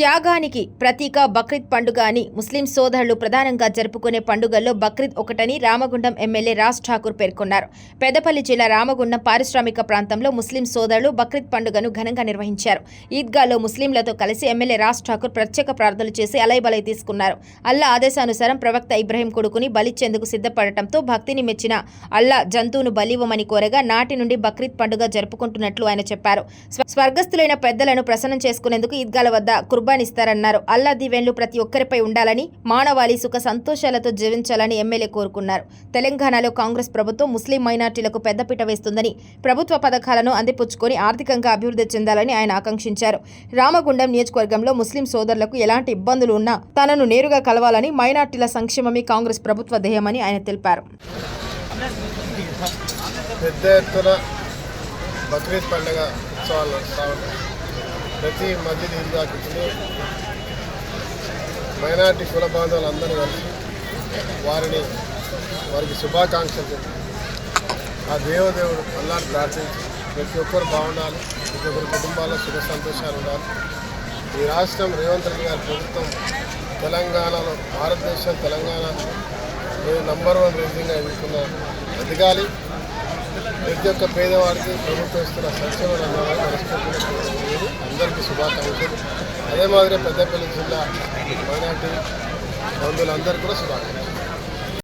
త్యాగానికి ప్రతీక బక్రీద్ పండుగ అని ముస్లిం సోదరులు ప్రధానంగా జరుపుకునే పండుగల్లో బక్రీద్ ఒకటని రామగుండం ఎమ్మెల్యే రాజ్ ఠాకూర్ పేర్కొన్నారు. పెదపల్లి జిల్లా రామగుండం పారిశ్రామిక ప్రాంతంలో ముస్లిం సోదరులు బక్రీద్ పండుగను ఘనంగా నిర్వహించారు. ఈద్గాలో ముస్లింలతో కలిసి ఎమ్మెల్యే రాజ్ ఠాకూర్ ప్రత్యేక ప్రార్థనలు చేసి అలైబలై తీసుకున్నారు. అల్లా ఆదేశానుసారం ప్రవక్త ఇబ్రహీం కొడుకుని బలిచ్చేందుకు సిద్ధపడటంతో భక్తిని మెచ్చిన అల్లా జంతువును బలివ్వమని కోరగా నాటి నుండి బక్రీద్ పండుగ జరుపుకుంటున్నట్లు ఆయన చెప్పారు. స్వర్గస్థులైన పెద్దలను ప్రసన్నం చేసుకునేందుకు ఈద్గాల వద్ద కుర్బానిస్తారన్నారు అల్లా దీవెన్లు ప్రతి ఒక్కరిపై ఉండాలని మానవాళి సుఖ సంతోషాలతో జీవించాలని ఎమ్మెల్యే కోరుకున్నారు. తెలంగాణలో కాంగ్రెస్ ప్రభుత్వం ముస్లిం మైనార్టీలకు పెద్దపీట వేస్తుందని ప్రభుత్వ పథకాలను అందిపుచ్చుకొని ఆర్థికంగా అభివృద్ధి చెందాలని ఆయన ఆకాంక్షించారు. రామగుండం నియోజకవర్గంలో ముస్లిం సోదరులకు ఎలాంటి ఇబ్బందులు ఉన్నా తనను నేరుగా కలవాలని మైనార్టీల సంక్షేమమే కాంగ్రెస్ ప్రభుత్వ ధ్యేయమని ఆయన తెలిపారు. పెద్ద ఎత్తున బక్రీద్ పండుగ ఉత్సవాలు వస్తూ ఉంటాయి ప్రతి మస్జిద్ హిందాకించులు మైనార్టీ కుల బాంధవులందరూ కలిసి వారిని వారికి శుభాకాంక్షలు చెప్పి ఆ దేవదేవుడు అల్లాన్ని ప్రార్థించి ప్రతి ఒక్కరు బాగుండాలి ప్రతి ఒక్కరి కుటుంబాల్లో సుఖ సంతోషాలు ఉండాలి. ఈ రాష్ట్రం రేవంత్ రెడ్డి గారి ప్రభుత్వం తెలంగాణలో భారతదేశం తెలంగాణ నంబర్ వన్ రేటింగ్గా ఎదుర్కొన్న ఎదగాలి ప్రతి ఒక్క పేదవాడికి ప్రభుత్వం ఇస్తున్న సంక్షేమ శుభాకాంక్షలు. అదే మాదిరి పెద్దపల్లి జిల్లా మైనార్టీ బంధువులందరికీ కూడా శుభాకాంక్షలు.